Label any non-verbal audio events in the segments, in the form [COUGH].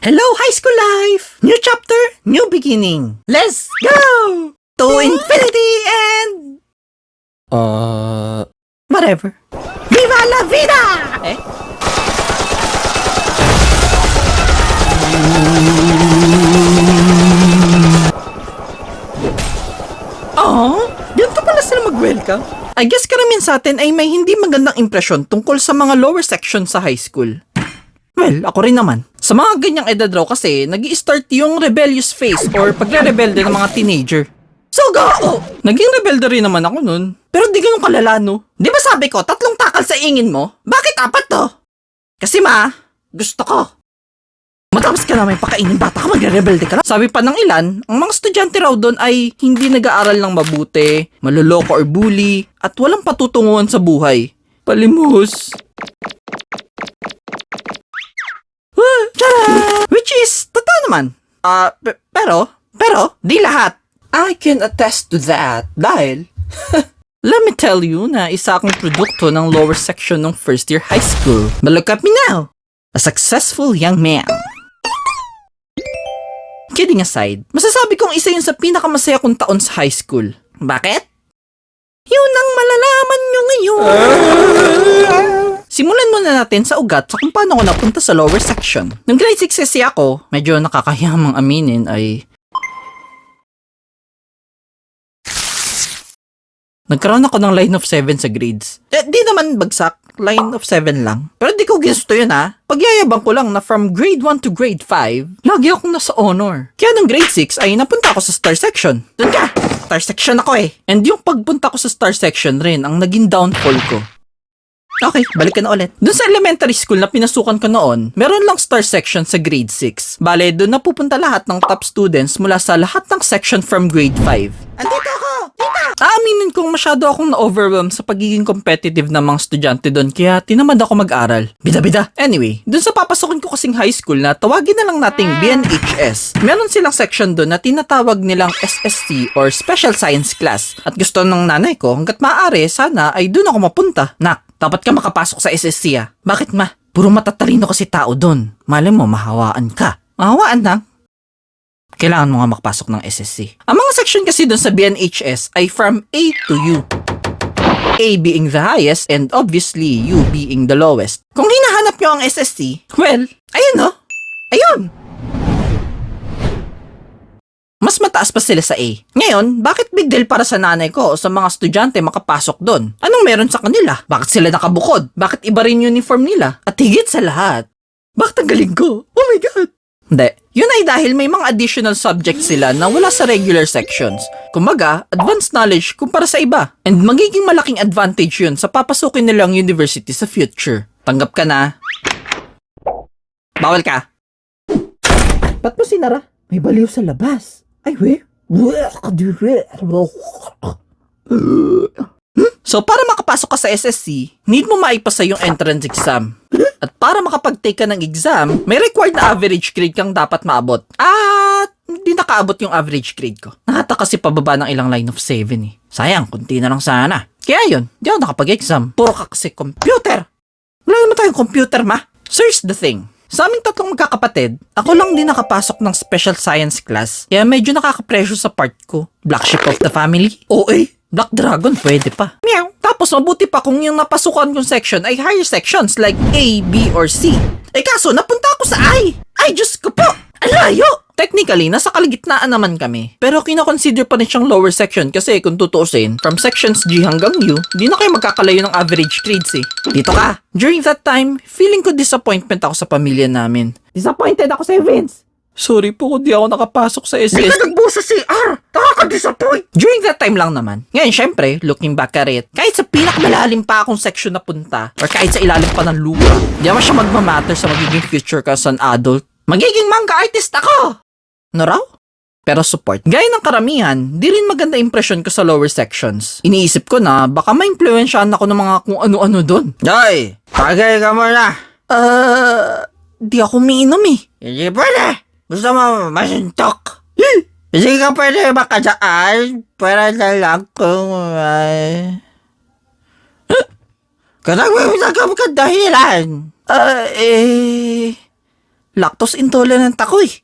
Hello, high school life! New chapter, new beginning. Let's go! To infinity and... Uh... Whatever. Viva la vida! Eh? Oh, ganito pala sila mag-welcome. I guess karamihan sa atin ay may hindi magandang impresyon tungkol sa mga lower section sa high school. Well, ako rin naman. Sa mga ganyang edad raw kasi, nag start yung rebellious phase or pagre-rebelde ng mga teenager. So go! Naging rebelde rin naman ako nun. Pero di ganun kalala, no? Di ba sabi ko, tatlong takal sa ingin mo? Bakit apat to? Kasi ma, gusto ko. Matapos ka namin pakainin bata ka, magre-rebelde ka lang. Sabi pa ng ilan, ang mga estudyante raw doon ay hindi nag-aaral ng mabuti, maluloko or bully, at walang patutunguhan sa buhay. Palimos. Tara! Which is, totoo naman. Ah, pe- pero, pero, di lahat. I can attest to that dahil, [LAUGHS] let me tell you na isa akong produkto ng lower section ng first year high school. But look at me now. A successful young man. Kidding aside, masasabi kong isa yun sa pinakamasaya kong taon sa high school. Bakit? Yun ang malalaman nyo ngayon. [LAUGHS] Simulan muna natin sa ugat sa kung paano ako napunta sa lower section. Nung grade 6 kasi ako, medyo nakakahiyamang aminin ay... Nagkaroon ako ng line of 7 sa grades. Eh, di naman bagsak. Line of 7 lang. Pero di ko gusto yun ha. Pagyayabang ko lang na from grade 1 to grade 5, lagi akong nasa honor. Kaya nung grade 6 ay napunta ako sa star section. Doon ka! Star section ako eh. And yung pagpunta ko sa star section rin ang naging downfall ko. Okay, balik ka na ulit. Doon sa elementary school na pinasukan ko noon, meron lang star section sa grade 6. Bale, doon napupunta lahat ng top students mula sa lahat ng section from grade 5. Andito! Aaminin kong masyado akong na-overwhelm sa pagiging competitive ng mga estudyante doon kaya tinamad ako mag-aral. Bida-bida. Anyway, doon sa papasukin ko kasing high school na tawagin na lang nating BNHS, meron silang section doon na tinatawag nilang SSC or Special Science Class. At gusto ng nanay ko, hanggat maaari, sana ay doon ako mapunta. Nak, dapat ka makapasok sa SSC ah. Bakit ma? Puro matatalino kasi tao doon. Malay mo, mahawaan ka. Mahawaan lang. Kailangan mo nga makapasok ng SSC. Ang mga section kasi doon sa BNHS ay from A to U. A being the highest and obviously U being the lowest. Kung hinahanap nyo ang SSC, well, ayun no. Ayun. Mas mataas pa sila sa A. Ngayon, bakit big deal para sa nanay ko o sa mga estudyante makapasok doon? Anong meron sa kanila? Bakit sila nakabukod? Bakit iba rin uniform nila? At higit sa lahat, bakit ang galing ko? Oh my God! Hindi. Yun ay dahil may mga additional subjects sila na wala sa regular sections. Kumbaga, advanced knowledge kumpara sa iba. And magiging malaking advantage yun sa papasukin nilang university sa future. Tanggap ka na. Bawal ka. Ba't mo sinara? May baliw sa labas. Ay, we. So, para makapasok ka sa SSC, need mo maipasa yung entrance exam. At para makapag-take ka ng exam, may required na average grade kang dapat maabot. At hindi nakaabot yung average grade ko. Nahata kasi pababa ng ilang line of 7 eh. Sayang, kunti na lang sana. Kaya yun, di ako nakapag-exam. Puro ka kasi computer. Wala naman tayong computer, ma. So here's the thing. Sa aming tatlong magkakapatid, ako lang din nakapasok ng special science class. Kaya medyo nakaka-pressure sa part ko. Black sheep of the family? Oo eh. Black Dragon, pwede pa. Meow. Tapos mabuti pa kung yung napasukan kong section ay higher sections like A, B, or C. Eh kaso, napunta ako sa I. Ay, Diyos ko po! Ang layo! Technically, nasa kalagitnaan naman kami. Pero kinoconsider pa rin siyang lower section kasi kung tutuusin, from sections G hanggang U, di na kayo magkakalayo ng average grades eh. Dito ka! During that time, feeling ko disappointment ako sa pamilya namin. Disappointed ako sa Vince! Sorry po kung di ako nakapasok sa SS. Hindi ka nagbusa si R! Nakaka-disappoint! During that time lang naman. Ngayon, syempre, looking back at it, kahit sa pinakamalalim pa akong section na punta, or kahit sa ilalim pa ng lupa, di naman siya magmamatter sa magiging future ka as an adult. Magiging manga artist ako! No raw? Pero support. Gaya ng karamihan, di rin maganda impression ko sa lower sections. Iniisip ko na baka ma-influensyahan ako ng mga kung ano-ano doon. Ay! Tagay ka muna! Uh, di ako umiinom eh. Hindi pwede! Gusto mo masuntok? Hindi ka pwede makadaan para na lang kung ay... Kung nagmimita ka dahilan. Ah, eh... Lactose intolerant ako eh.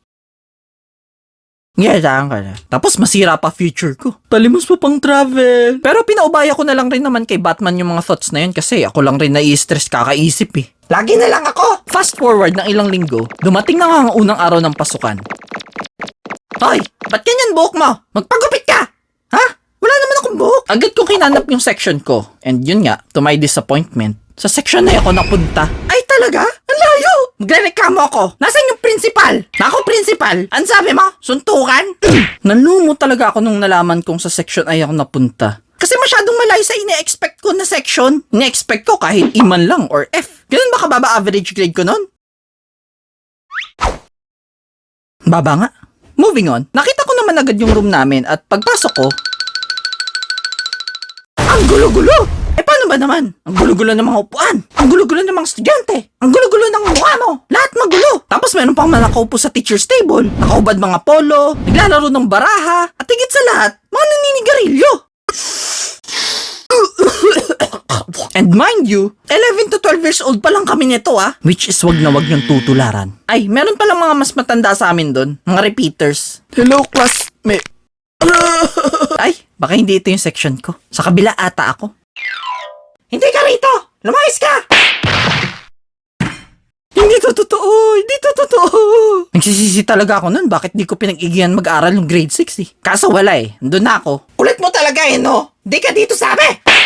Yeah, saan ka na. Tapos masira pa future ko. Talimos pa pang travel. Pero pinaubaya ko na lang rin naman kay Batman yung mga thoughts na yun kasi ako lang rin nai-stress kakaisip eh. Lagi na lang ako! Fast forward ng ilang linggo, dumating na nga ang unang araw ng pasukan. Hoy, ba't ganyan buhok mo? Magpagupit ka! Ha? Wala naman akong buhok. Agad kong kinanap yung section ko. And yun nga, to my disappointment, sa section na ako napunta. Ay talaga? Ang layo! Magrereklamo ako. Nasaan yung principal? Nako principal, ang sabi mo? Suntukan? [CLEARS THROAT] Nalumo talaga ako nung nalaman kong sa section ay ako napunta. Kasi masyadong malayo sa ine-expect ko na section. Ine-expect ko kahit E man lang or F. Ganun ba kababa average grade ko nun? Baba nga. Moving on, nakita ko naman agad yung room namin at pagpasok ko, ang gulo-gulo! Eh paano ba naman? Ang gulo-gulo ng mga upuan. Ang gulo-gulo ng mga estudyante. Ang gulo-gulo ng mukha mo. Lahat magulo. Tapos meron pang nakaupo sa teacher's table. Nakaubad mga polo. Naglalaro ng baraha. At higit sa lahat, mga naninigarilyo. And mind you, 11 to 12 years old pa lang kami nito ah. Which is wag na wag yung tutularan. Ay, meron palang mga mas matanda sa amin doon. Mga repeaters. Hello, classmate. [LAUGHS] Ay, baka hindi ito yung section ko. Sa kabila ata ako. Hindi ka rito! Lumayas ka! Hindi to totoo! Hindi to totoo! Nagsisisi talaga ako nun. Bakit di ko pinag-igihan mag-aral ng grade 6 eh? Kaso wala eh. Doon na ako. Kulit mo talaga eh, no? Di ka dito sabi!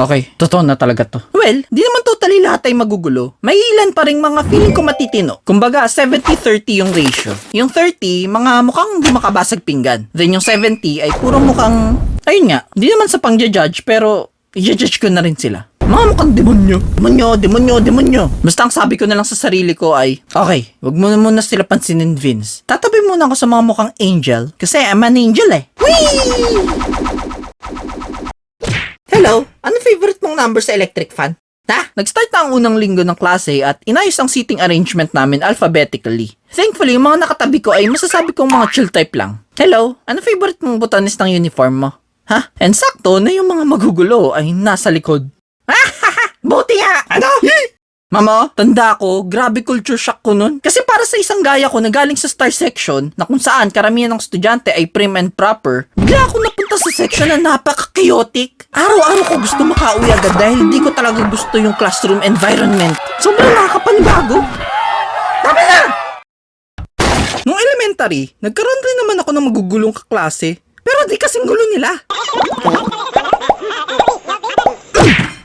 Okay, totoo na talaga to. Well, di naman totally lahat ay magugulo. May ilan pa ring mga feeling ko matitino. Kumbaga, 70-30 yung ratio. Yung 30, mga mukhang di makabasag pinggan. Then yung 70 ay puro mukhang, ayun nga, di naman sa pang-judge pero i-judge ko na rin sila. Mga mukhang demonyo. Demonyo, demonyo, demonyo. Basta ang sabi ko na lang sa sarili ko ay, okay, wag mo na muna sila pansinin, Vince. Tatabi muna ako sa mga mukhang angel. Kasi I'm an angel eh. Whee! Hello, ano favorite mong number sa electric fan? Ha? Nag-start na ang unang linggo ng klase at inayos ang seating arrangement namin alphabetically. Thankfully, yung mga nakatabi ko ay masasabi kong mga chill type lang. Hello, ano favorite mong botanist ng uniform mo? Ha? And sakto na yung mga magugulo ay nasa likod. [LAUGHS] Buti nga! Ano? Mama, tanda ko, grabe culture shock ko nun. Kasi para sa isang gaya ko na galing sa star section, na kung saan karamihan ng estudyante ay prim and proper, bigla ako napunta sa section na napaka-chaotic. Araw-araw ko gusto makauwi agad dahil hindi ko talaga gusto yung classroom environment. Sobrang nakakapanibago. Tama na! Nung elementary, nagkaroon rin naman ako ng magugulong kaklase. Pero di kasing gulo nila.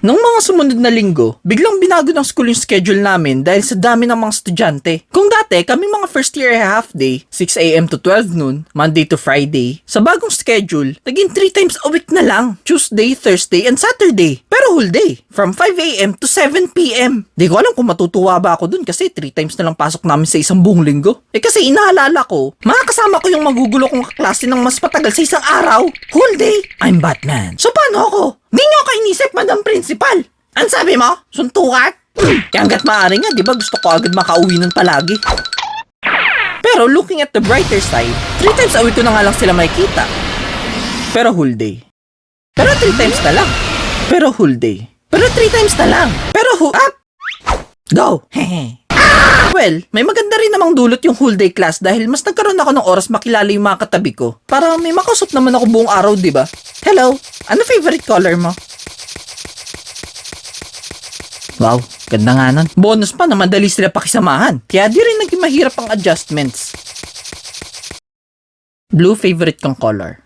Nung mga sumunod na linggo, biglang binago ng school yung schedule namin dahil sa dami ng mga estudyante. Kung dati, kami mga first year half day, 6am to 12 noon, Monday to Friday, sa bagong schedule, naging 3 times a week na lang, Tuesday, Thursday, and Saturday. Pero whole day, from 5am to 7pm. Di ko alam kung matutuwa ba ako dun kasi 3 times na lang pasok namin sa isang buong linggo. Eh kasi inaalala ko, makakasama ko yung magugulo kong kaklase ng mas patagal sa isang araw. Whole day, I'm Batman. So paano ako? Di nyo ako inisip, Madam Principal. Ang sabi mo? Suntukan? Kaya hanggat maaari nga, di ba gusto ko agad makauwi nun palagi? Pero looking at the brighter side, three times a week na nga lang sila makikita. Pero whole day. Pero three times na lang. Pero whole day. Pero three times na lang. Pero whole... Up! Go! Hehe. [LAUGHS] Well, may maganda rin namang dulot yung whole day class dahil mas nagkaroon ako ng oras makilala yung mga katabi ko. Para may makausap naman ako buong araw, di ba? Hello, ano favorite color mo? Wow, ganda nga nun. Bonus pa na madali sila pakisamahan. Kaya di rin naging mahirap ang adjustments. Blue favorite kong color.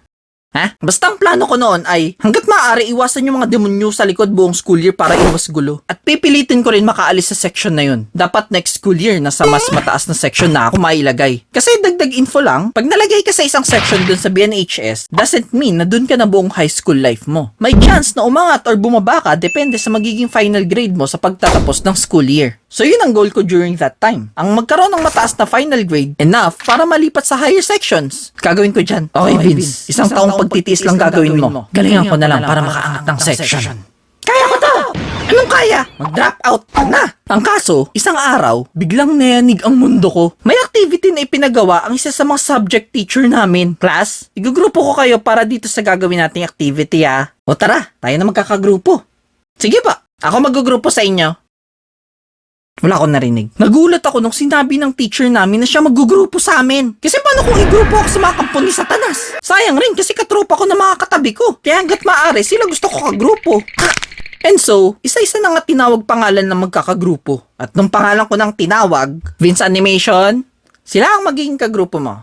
Ha? Basta ang plano ko noon ay hanggat maaari iwasan yung mga demonyo sa likod buong school year para iwas gulo. At pipilitin ko rin makaalis sa section na yun. Dapat next school year nasa mas mataas na section na ako mailagay. Kasi dagdag info lang, pag nalagay ka sa isang section dun sa BNHS, doesn't mean na dun ka na buong high school life mo. May chance na umangat or bumaba ka depende sa magiging final grade mo sa pagtatapos ng school year. So yun ang goal ko during that time. Ang magkaroon ng mataas na final grade, enough para malipat sa higher sections. Gagawin ko dyan. Okay, Vince. Isang, taong pagtitiis lang gagawin mo. Galingan ko na lang para makaangat ng section. Kaya ko to! Anong kaya? Mag-drop out ka na! Ang kaso, isang araw, biglang nayanig ang mundo ko. May activity na ipinagawa ang isa sa mga subject teacher namin. Class, igugrupo ko kayo para dito sa gagawin nating activity ah. O tara, tayo na magkakagrupo. Sige pa, ako magugrupo sa inyo. Wala akong narinig. Nagulat ako nung sinabi ng teacher namin na siya maggugrupo sa amin. Kasi paano kung igrupo ako sa mga kampo ni Satanas? Sayang rin kasi katropa ko na mga katabi ko. Kaya hanggat maaari, sila gusto ko kagrupo. [LAUGHS] And so, isa-isa na nga tinawag pangalan ng magkakagrupo. At nung pangalan ko nang tinawag, Vince Animation, sila ang magiging kagrupo mo.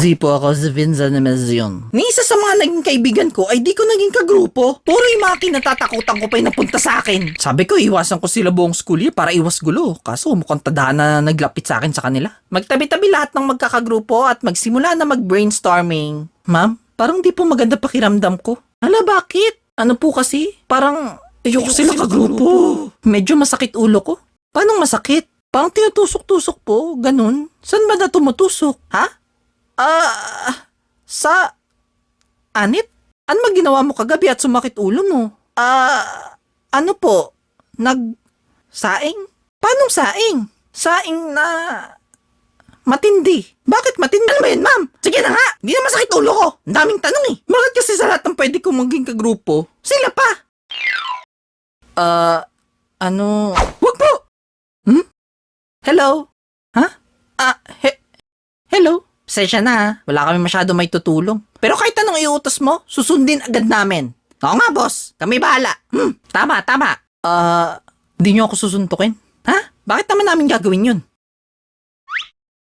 Zipo ako sa Vince Animation. Ni isa sa mga naging kaibigan ko ay di ko naging kagrupo. Puro yung mga kinatatakutan ko pa yung napunta sa akin. Sabi ko, iwasan ko sila buong school year para iwas gulo. Kaso mukhang tadhana na naglapit sa akin sa kanila. Magtabi-tabi lahat ng magkakagrupo at magsimula na mag-brainstorming. Ma'am, parang di po maganda pakiramdam ko. Ala, bakit? Ano po kasi? Parang ayoko sila kagrupo. Medyo masakit ulo ko. Paano masakit? Parang tinutusok-tusok po, ganun. Saan ba na tumutusok? Ha? Ah, sa... Anit? Ano ba ginawa mo kagabi at sumakit ulo mo? Ah, ano po? Nag... Saing? Paanong saing? Saing na... Matindi. Bakit matindi? Ano ba yun, ma'am? Sige na nga! Hindi na masakit ulo ko. Ang daming tanong eh. Bakit kasi sa lahat ng pwede kong maging kagrupo, sila pa? Ah, ano... Wag po! Hmm? Hello? Ha? Ah, he... Hello? Sesya na. Wala kami masyado may tutulong. Pero kahit anong iutos mo, susundin agad namin. Oo nga, boss. Kami bahala. Hmm, tama, tama. Ah, di nyo ako susuntukin? Ha? Bakit naman namin gagawin yun?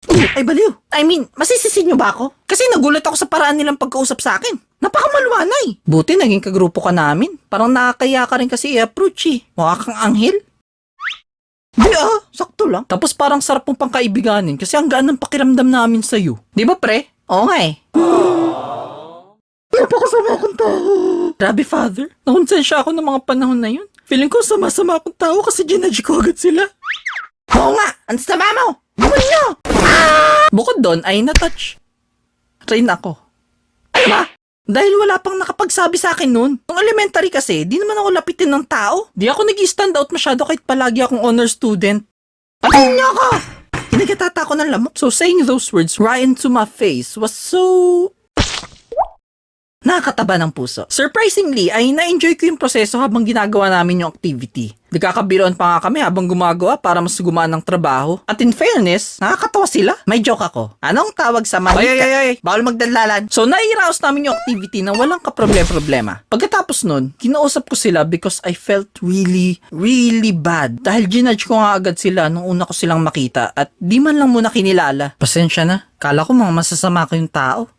Ay baliw. I mean, masisisi nyo ba ako? Kasi nagulat ako sa paraan nilang pagkausap sa akin. Napakamalwanay. Buti naging kagrupo ka namin. Parang nakakaya ka rin kasi i-approach eh. Mukha kang anghel. Di ah, sakto lang. Tapos parang sarap mong pangkaibiganin kasi ang gaan ng pakiramdam namin sa'yo. Di ba pre? Oo nga eh. [GASPS] Napakasama akong tao. Grabe father, nakonsensya ako ng mga panahon na yun. Feeling ko sama-sama akong tao kasi ginadji ko agad sila. Oo nga, ang sama mo. Gawin nyo. Bukod doon ay na-touch. Train ako. Ano ba? Dahil wala pang nakapagsabi sa akin noon. Nung elementary kasi, di naman ako lapitin ng tao. Di ako nag stand out masyado kahit palagi akong honor student. Patayin niyo ako! Kinagatata ako ng lamok. So saying those words right into my face was so... Nakakataba ng puso. Surprisingly, ay na-enjoy ko yung proseso habang ginagawa namin yung activity. Nagkakabiroan pa nga kami habang gumagawa para mas gumaan ng trabaho. At in fairness, nakakatawa sila. May joke ako. Anong tawag sa manika? Ay, ay, ay, Bawal magdalalan. So, nai-rouse namin yung activity na walang kaproblema-problema. Pagkatapos nun, kinausap ko sila because I felt really, really bad. Dahil ginudge ko nga agad sila nung una ko silang makita at di man lang muna kinilala. Pasensya na. Kala ko mga masasama ko yung tao.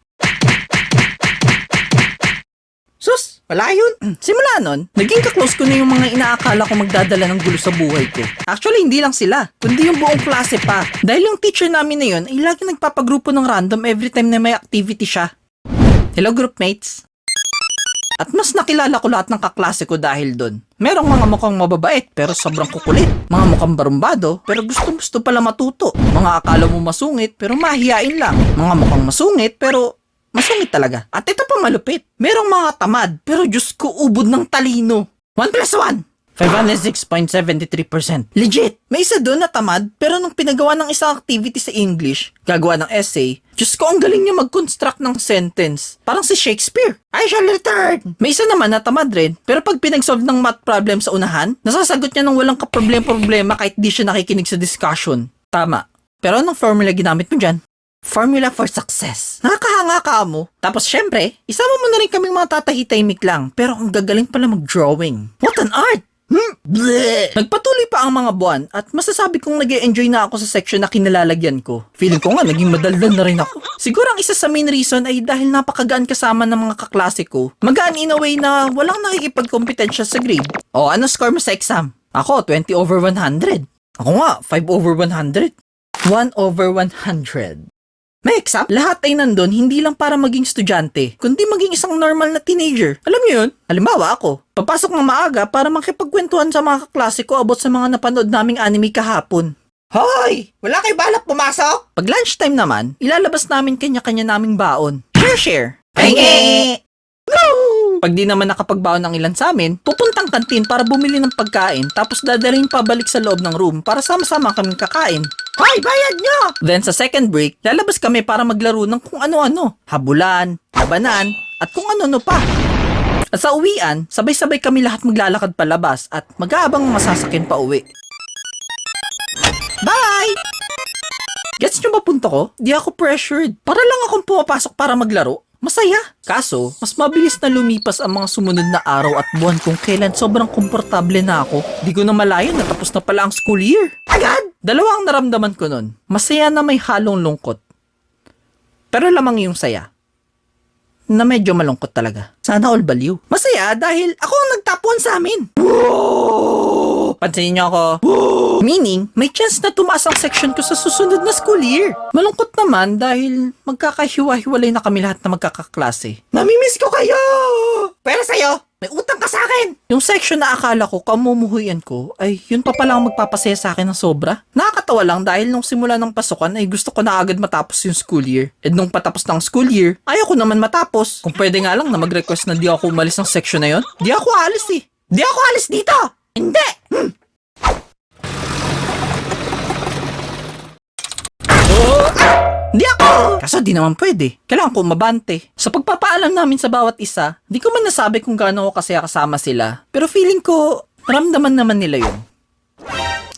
Sus, wala yun. Simula nun, naging kaklose ko na yung mga inaakala ko magdadala ng gulo sa buhay ko. Actually, hindi lang sila, kundi yung buong klase pa. Dahil yung teacher namin na yun ay lagi nagpapagrupo ng random every time na may activity siya. Hello, groupmates. At mas nakilala ko lahat ng kaklase ko dahil doon. Merong mga mukhang mababait pero sobrang kukulit. Mga mukhang barumbado pero gustong-gusto pala matuto. Mga akala mo masungit pero mahihain lang. Mga mukhang masungit pero masungit talaga. At ito pa malupit. Merong mga tamad pero Diyos ko ubod ng talino. 1 plus 1. 506.73%. Legit! May isa doon na tamad, pero nung pinagawa ng isang activity sa English, gagawa ng essay, Diyos ko, ang galing niya mag-construct ng sentence. Parang si Shakespeare. I shall return! May isa naman na tamad rin, pero pag pinag-solve ng math problem sa unahan, nasasagot niya ng walang kaproblema-problema kahit di siya nakikinig sa discussion. Tama. Pero anong formula ginamit mo dyan? Formula for success. Nakakahanga ka mo. Tapos syempre, isama mo na rin kaming mga tatahitahimik lang. Pero ang gagaling pala mag-drawing. What an art! Hmm? Bleh! Nagpatuloy pa ang mga buwan at masasabi kong nag enjoy na ako sa section na kinalalagyan ko. Feeling ko nga naging madaldal na rin ako. Siguro ang isa sa main reason ay dahil napakagaan kasama ng mga kaklase ko. Magaan in a way na walang nakikipagkompetensya sa grade. O ano score mo sa exam? Ako, 20 over 100. Ako nga, 5 over 100. 1 over 100. May exam? Lahat ay nandun hindi lang para maging estudyante, kundi maging isang normal na teenager. Alam niyo yun? Halimbawa ako, papasok ng maaga para makipagkwentuhan sa mga kaklase ko about sa mga napanood naming anime kahapon. Hoy! Wala kayo balak pumasok? Pag lunchtime naman, ilalabas namin kanya-kanya naming baon. Share-share. Penge! No! Pag di naman nakapagbaon ng ilan sa amin, pupuntang kantin para bumili ng pagkain tapos dadalhin pabalik sa loob ng room para sama-sama kaming kakain. Hoy, bayad nyo! Then sa second break, lalabas kami para maglaro ng kung ano-ano. Habulan, labanan, at kung ano-ano pa. At sa uwian, sabay-sabay kami lahat maglalakad palabas at mag-aabang mga sasakyan pa uwi. Bye! Gets nyo ba punto ko? Di ako pressured. Para lang akong pumapasok para maglaro. Masaya. Kaso, mas mabilis na lumipas ang mga sumunod na araw at buwan kung kailan sobrang komportable na ako. Di ko na malayo na tapos na pala ang school year. Agad! Dalawa ang naramdaman ko nun. Masaya na may halong lungkot. Pero lamang yung saya. Na medyo malungkot talaga. Sana all baliw. Masaya dahil ako ang nagtapuan sa amin. Pansinin niyo ako. Meaning, may chance na tumaas ang section ko sa susunod na school year. Malungkot naman dahil magkakahiwa-hiwalay na kami lahat na magkakaklase. Namimiss ko kayo! Pero sa'yo, may utang ka sa akin! Yung section na akala ko kamumuhuyan ko, ay yun pa pala ang magpapasaya sa akin ng sobra. Nakakatawa lang dahil nung simula ng pasukan ay gusto ko na agad matapos yung school year. And nung patapos ng school year, ayaw ko naman matapos. Kung pwede nga lang na mag-request na di ako umalis ng section na yon, di ako alis eh. Di ako alis dito! Hindi! Hmm. Oh, ah! Ako! Kaso di naman pwede. Kailangan ko mabante. Sa pagpapaalam namin sa bawat isa, di ko man nasabi kung gaano ko kasaya kasama sila. Pero feeling ko, ramdaman naman nila yun.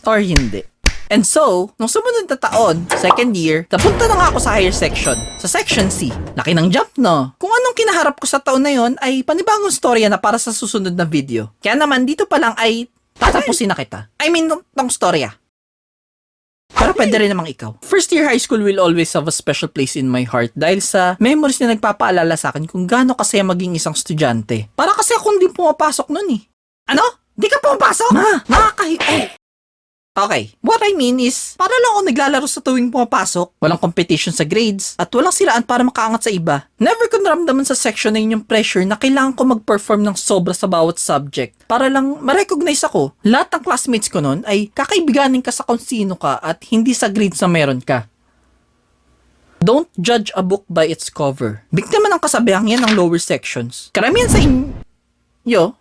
Or hindi. And so, nung sumunod na taon, second year, napunta na nga ako sa higher section, sa section C. Laki ng jump, no? Kung anong kinaharap ko sa taon na yon ay panibagong storya na para sa susunod na video. Kaya naman, dito pa lang ay tatapusin na kita. I mean, tong, storya. Pero pwede rin namang ikaw. First year high school will always have a special place in my heart dahil sa memories na nagpapaalala sa akin kung gaano kasaya maging isang estudyante. Para kasi akong di pumapasok nun eh. Ano? Di ka pumapasok? Ma, nakakahi... Eh. Okay, what I mean is, para lang ako naglalaro sa tuwing pumapasok, walang competition sa grades, at walang silaan para makaangat sa iba. Never ko naramdaman sa section na yun yung pressure na kailangan ko mag-perform ng sobra sa bawat subject. Para lang ma-recognize ako, lahat ng classmates ko nun ay kakaibiganin ka sa kung sino ka at hindi sa grades na meron ka. Don't judge a book by its cover. Biktima ng kasabihan yan ng lower sections. Karamihan sa inyo,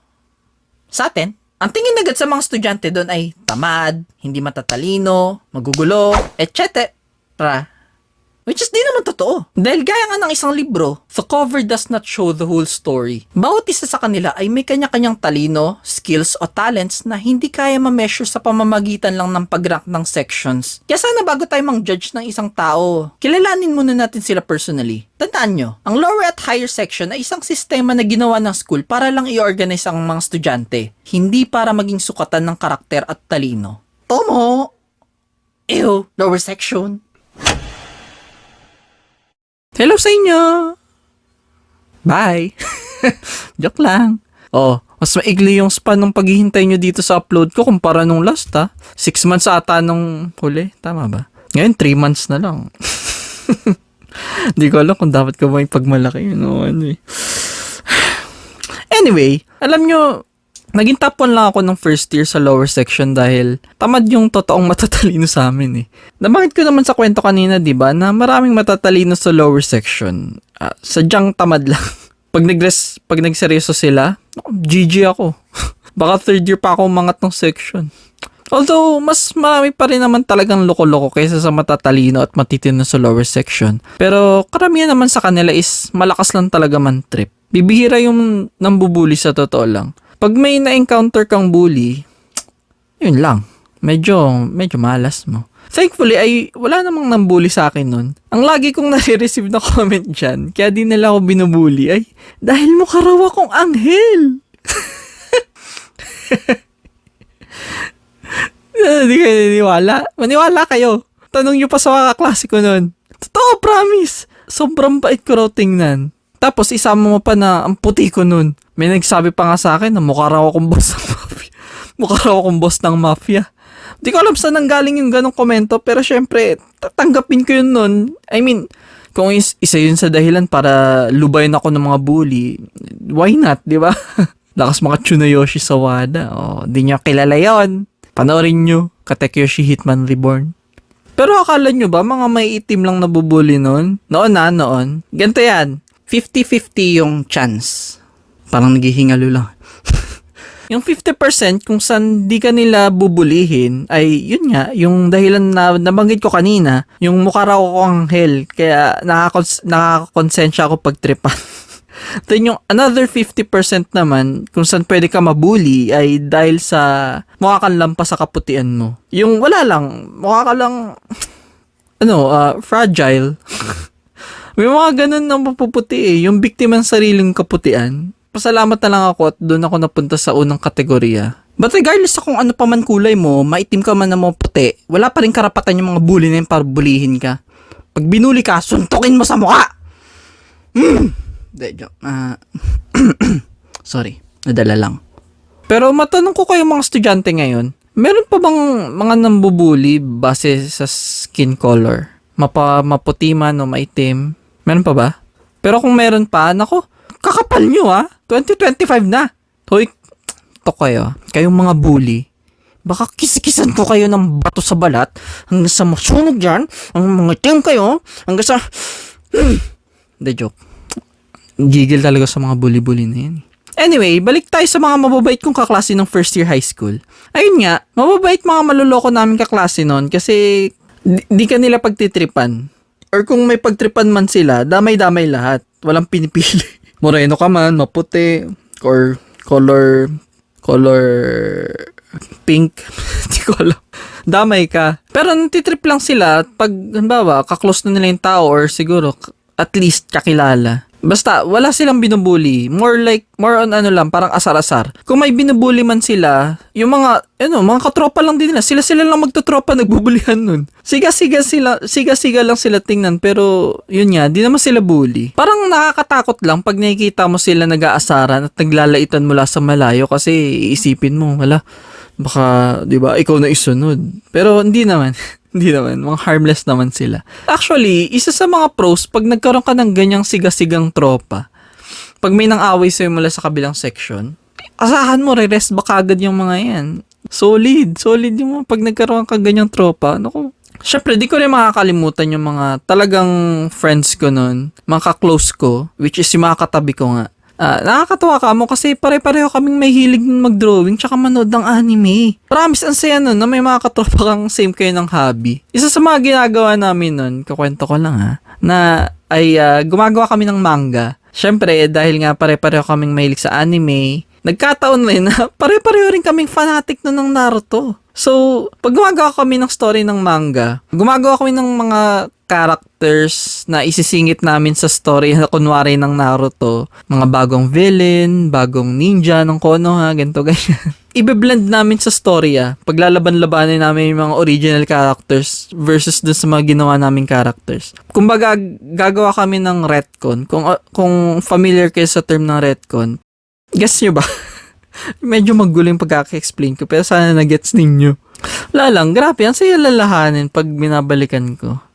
sa atin, ang tingin agad sa mga estudyante doon ay tamad, hindi matatalino, magugulo, etc. Which is di naman totoo. Dahil gaya nga ng isang libro, the cover does not show the whole story. Bawat isa sa kanila ay may kanya-kanyang talino, skills o talents na hindi kaya ma-measure sa pamamagitan lang ng pag-rank ng sections. Kaya sana bago tayo mang-judge ng isang tao, kilalanin muna natin sila personally. Tandaan nyo, ang lower at higher section ay isang sistema na ginawa ng school para lang i-organize ang mga estudyante, hindi para maging sukatan ng karakter at talino. Tomo! Ew, lower section. Hello sa inyo! Bye! [LAUGHS] Joke lang. Oh, mas maigli yung span ng paghihintay nyo dito sa upload ko kumpara nung last ha. Six months ata nung huli. Tama ba? Ngayon, three months na lang. [LAUGHS] Hindi ko alam kung dapat ko ba yung pagmalaki yun o ano eh. [SIGHS] Anyway, alam nyo, naging top 1 lang ako ng first year sa lower section dahil tamad yung totoong [LAUGHS] matatalino sa amin eh. Nabanggit ko naman sa kwento kanina, di ba, na maraming matatalino sa lower section. Uh, sadyang tamad lang. [LAUGHS] Pag nagres, pag nagseryoso sila, GG ako. [LAUGHS] Baka third year pa ako umangat ng section. Although, mas marami pa rin naman talagang loko-loko kaysa sa matatalino at matitino sa lower section. Pero karamihan naman sa kanila is malakas lang talaga man trip. Bibihira yung nambubuli sa totoo lang. Pag may na-encounter kang bully, yun lang. Medyo, medyo malas mo. Thankfully, ay wala namang nambully sa akin nun. Ang lagi kong [LAUGHS] nare-receive na comment dyan, kaya di nila ako binubuli, ay dahil mukha raw akong anghel. [LAUGHS] Hindi kayo naniwala. Maniwala kayo. Tanong nyo pa sa kaklase ko nun. Totoo, promise. Sobrang bait ko raw tingnan. Tapos isama mo pa na ang puti ko nun. May nagsabi pa nga sa akin na mukha raw akong boss ng mafia. [LAUGHS] mukha raw akong boss ng mafia. Di ko alam saan nanggaling yung ganong komento pero syempre tatanggapin ko yun nun. I mean, kung is, isa yun sa dahilan para lubayin ako ng mga bully, why not, di ba? [LAUGHS] Lakas mga Tsunoyoshi Sawada. Oh, di niya kilala yon. Panoorin nyo, Katekyoshi Hitman Reborn. Pero akala nyo ba mga may itim lang nabubuli noon? Noon na, noon. Ganito yan. 50-50 yung chance. Parang naghihingalo lang. [LAUGHS] yung 50% kung saan di ka nila bubulihin ay yun nga, yung dahilan na nabanggit ko kanina, yung mukha raw ako anghel, kaya nakakons- nakakonsensya ako pagtripan. [LAUGHS] Then yung another 50% naman, kung saan pwede ka mabully, ay dahil sa mukha kang lampas sa kaputian mo. Yung wala lang, mukha ka lang, [LAUGHS] ano, ah, fragile. May mga ganun na mapuputi eh. Yung biktima ng sariling kaputian. Pasalamat na lang ako at doon ako napunta sa unang kategorya. But regardless sa kung ano pa man kulay mo, maitim ka man na mo puti, wala pa rin karapatan yung mga bully na yun para ka. Pag binuli ka, suntukin mo sa mukha! Mm! Hindi, joke. Ah, [CLEARS THROAT] sorry, nadala lang. Pero matanong ko kayo mga estudyante ngayon, meron pa bang mga nambubuli base sa skin color? Mapa, maputi man o maitim? Meron pa ba? Pero kung meron pa, nako, kakapal nyo ha. 2025 na. Hoy, to kayo. Kayong mga bully. Baka kisikisan ko kayo ng bato sa balat hanggang sa masunog dyan. Ang mga itim kayo. Hanggang sa... [CLEARS THROAT] The joke. Gigil talaga sa mga bully-bully na yan. Anyway, balik tayo sa mga mababait kong kaklase ng first year high school. Ayun nga, mababait mga maluloko namin kaklase noon kasi di, di ka nila pagtitripan. Or kung may pagtripan man sila, damay-damay lahat. Walang pinipili. [LAUGHS] Moreno ka man, maputi, or color, color pink. [LAUGHS] Hindi ko alam. Damay ka. Pero natitrip lang sila at pag, halimbawa, kaklose na nila yung tao or siguro, at least kakilala. Basta, wala silang binubuli. More like, more on ano lang, parang asar-asar. Kung may binubuli man sila, yung mga, ano, mga katropa lang din nila. Sila-sila lang magtotropa, [LAUGHS] nagbubulihan nun. Siga-siga sila, siga-siga lang sila tingnan, pero, yun nga, di naman sila bully. Parang nakakatakot lang pag nakikita mo sila nag-aasaran at naglalaitan mula sa malayo kasi iisipin mo, wala, baka, di ba, ikaw na isunod. Pero, hindi naman. [LAUGHS] Hindi naman, mga harmless naman sila. Actually, isa sa mga pros, pag nagkaroon ka ng ganyang sigasigang tropa, pag may nang away sa'yo mula sa kabilang section, asahan mo, re-rest back agad yung mga yan. Solid, solid yung mga pag nagkaroon ka ganyang tropa. Naku, Siyempre, di ko rin makakalimutan yung mga talagang friends ko nun, mga ka-close ko, which is yung mga katabi ko nga. Ah, nakakatawa ka mo kasi pare-pareho kaming may hilig mag-drawing tsaka manood ng anime. Promise, ang saya nun na may mga katropa kang same kayo ng hobby. Isa sa mga ginagawa namin nun, kakwento ko lang ha, na ay ah, gumagawa kami ng manga. Siyempre, dahil nga pare-pareho kaming mahilig sa anime, nagkataon rin na [LAUGHS] pare-pareho rin kaming fanatic nun ng Naruto. So, pag gumagawa kami ng story ng manga, gumagawa kami ng mga characters na isisingit namin sa story na kunwari ng Naruto. Mga bagong villain, bagong ninja ng Konoha, ganito [LAUGHS] ganyan. Ibe-blend namin sa story ah. Paglalaban-labanin namin yung mga original characters versus dun sa mga ginawa naming characters. Kumbaga, gagawa kami ng retcon. Kung, uh, kung familiar kayo sa term ng retcon, guess nyo ba? [LAUGHS] Medyo magulo yung pagkaka-explain ko, pero sana na-gets ninyo. Wala lang, grabe, ang saya lalahanin pag binabalikan ko.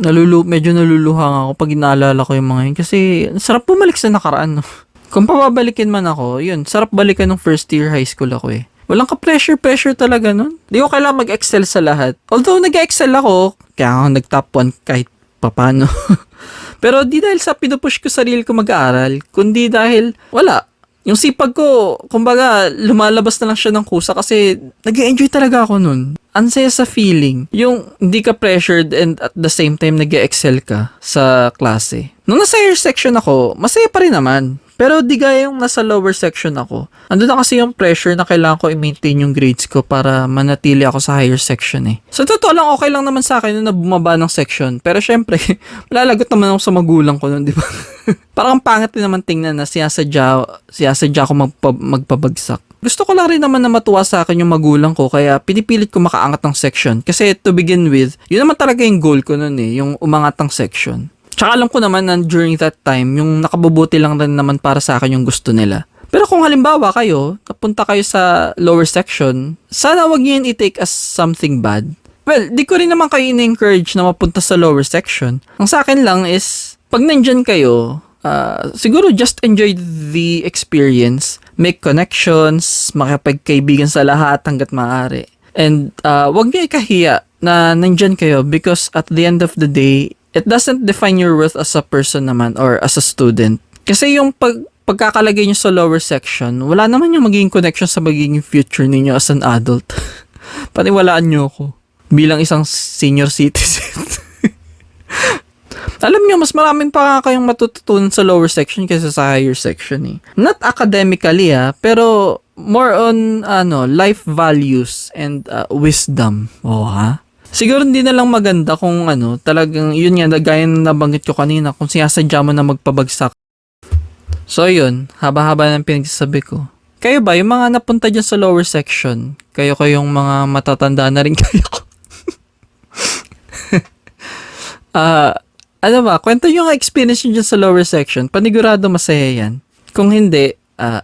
Nalulu, medyo naluluhang ako pag inaalala ko yung mga yun. Kasi, sarap bumalik sa nakaraan. No? [LAUGHS] Kung pababalikin man ako, yun, sarap balikan ng first year high school ako eh. Walang ka-pressure-pressure talaga nun. Di ko kailangan mag-excel sa lahat. Although nag-excel ako, kaya ako nag-top 1 kahit papano. [LAUGHS] Pero di dahil sa pinupush ko sarili ko mag-aaral, kundi dahil wala. Yung sipag ko, kumbaga, lumalabas na lang siya ng kusa kasi nag enjoy talaga ako nun. Ang saya sa feeling. Yung hindi ka pressured and at the same time nag excel ka sa klase. Nung nasa higher section ako, masaya pa rin naman. Pero di gaya yung nasa lower section ako. Andun na kasi yung pressure na kailangan ko i-maintain yung grades ko para manatili ako sa higher section eh. Sa totoo lang, okay lang naman sa akin na bumaba ng section. Pero syempre, [LAUGHS] malalagot naman ako sa magulang ko nun, di ba? [LAUGHS] Parang ang pangit din naman tingnan na siyasadya, siyasadya ako magpa, magpabagsak. Gusto ko lang rin naman na matuwa sa akin yung magulang ko kaya pinipilit ko makaangat ng section. Kasi to begin with, yun naman talaga yung goal ko nun eh, yung umangat ng section. Tsaka alam ko naman na during that time, yung nakabubuti lang rin naman para sa akin yung gusto nila. Pero kung halimbawa kayo, napunta kayo sa lower section, sana wag niyo i-take as something bad. Well, di ko rin naman kayo in-encourage na mapunta sa lower section. Ang sa akin lang is, pag nandyan kayo, uh, siguro just enjoy the experience, make connections, makipagkaibigan sa lahat hanggat maaari. And uh, wag niyo ikahiya na nandyan kayo because at the end of the day, it doesn't define your worth as a person naman or as a student. Kasi yung pag pagkakalagay nyo sa lower section, wala naman yung magiging connection sa magiging future ninyo as an adult. [LAUGHS] Paniwalaan nyo ako bilang isang senior citizen. [LAUGHS] Alam nyo, mas maraming pa kayong matututunan sa lower section kaysa sa higher section eh. Not academically ah, pero more on ano, life values and uh, wisdom. Oo ha? Siguro hindi na lang maganda kung ano, talagang yun nga, gaya na nabanggit ko kanina, kung sinasadya mo na magpabagsak. So yun, haba-haba ng pinagsasabi ko. Kayo ba, yung mga napunta dyan sa lower section, kayo kayong mga matatanda na rin [LAUGHS] kayo. [LAUGHS] Ah, ano ba, kwento yung experience nyo sa lower section. Panigurado masaya yan. Kung hindi, ah,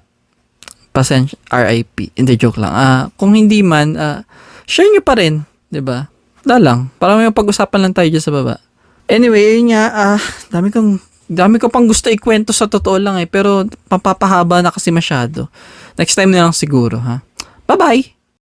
pasensya, RIP. Hindi, joke lang. Ah, kung hindi man, ah, share nyo pa rin. ba? Wala lang. Para may pag-usapan lang tayo dyan sa baba. Anyway, yun nga, ah, dami kong, dami ko pang gusto ikwento sa totoo lang eh. Pero, papapahaba na kasi masyado. Next time na lang siguro, ha? Bye-bye!